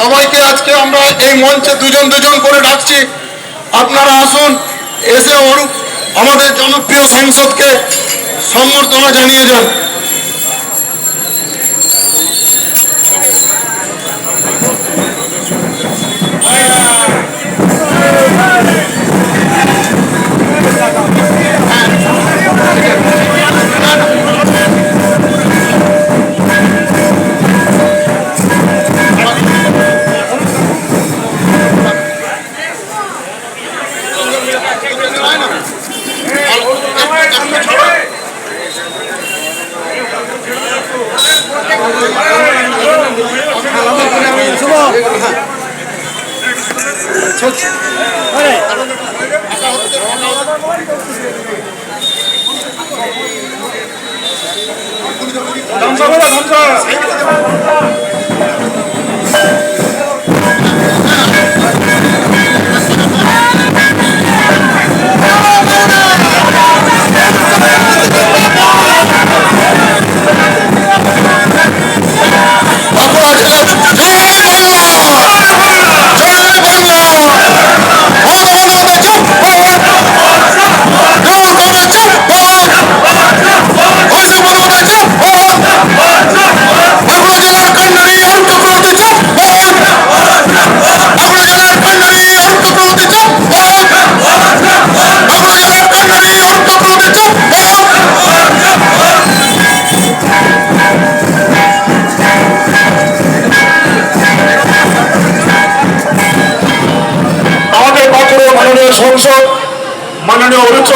সবাইকে আজকে আমরা এই মঞ্চে দুজন দুজন করে ডাকছি। আপনারা আসুন, এসে অরূপ আমাদের জনপ্রিয় সাংসদকে সম্বর্ধনা জানিয়ে যান। বাঁকুড়া মাননীয় সংসদ মাননীয় অরুণ